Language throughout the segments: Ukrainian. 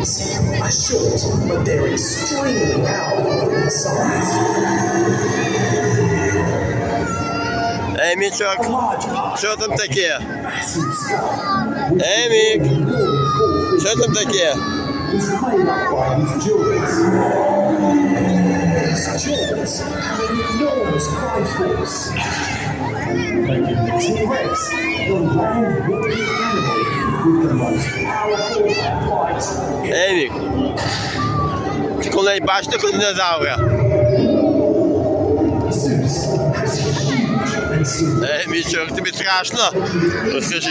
berries are short, but they're extremely powerful in size. Ej, Miczok, co tam takie? Ej, Mik, co tam takie? These jaws have an enormous cry force. T-Rex, the land-walking animal with the most powerful Емік. Ти коли бачите коли динозавра? Емічок, тобі страшно? Розкажи.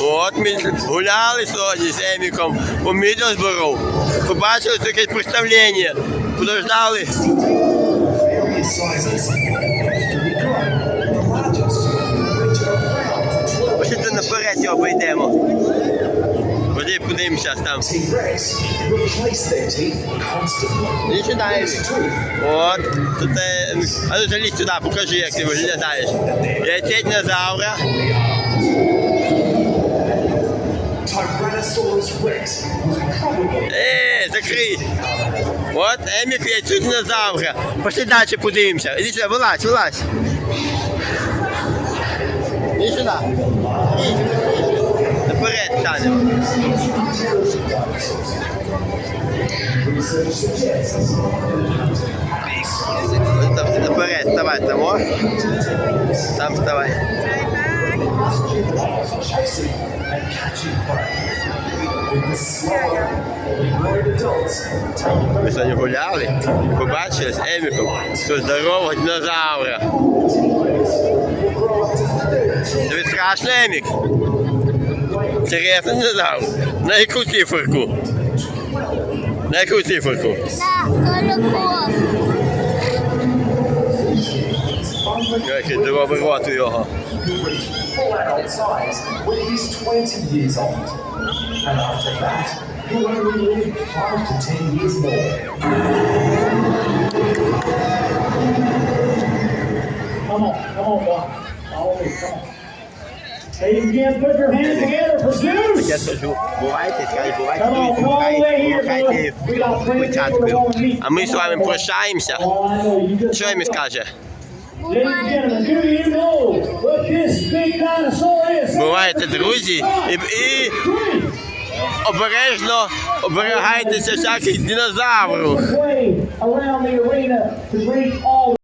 От ми гуляли сьогодні з Еміком по Мідлсбору. Побачили таке представлення. Подождали. Ходи, подивимося там. Іди сюди, От, тут, е, а ну залізь сюди, покажи, як ти виглядаєш. Яйце динозавра. Tyrannosaurus Rex was probably Е, закрий. От Емік яйцю динозавра. Пошли далі подивимося. Іди сюди, вилазь, вилазь. Іди сюди. Іди. Наперед станемо. research suggests Ось Там ти наперед, вставай, там, о. Там вставай. chasing and catching prey. With the slower, grown adults taking Ми those сьогодні гуляли і побачили з Еміком цього здорового динозавра. grow up to 30 Тобі страшно, Емік? Серйозно динозавр? На яку циферку? На яку циферку? На Колоков. Який здоровий рот у його. who reached full adult size when he's 20 years old. And after that, he'll only live 5 to 10 years more. Ladies and gents, put your hands together for Zeus. А ми з вами прощаємося. Oh, Що Емі скаже? Бувайте, друзі, і, і обережно оберігайтеся всяких динозаврів.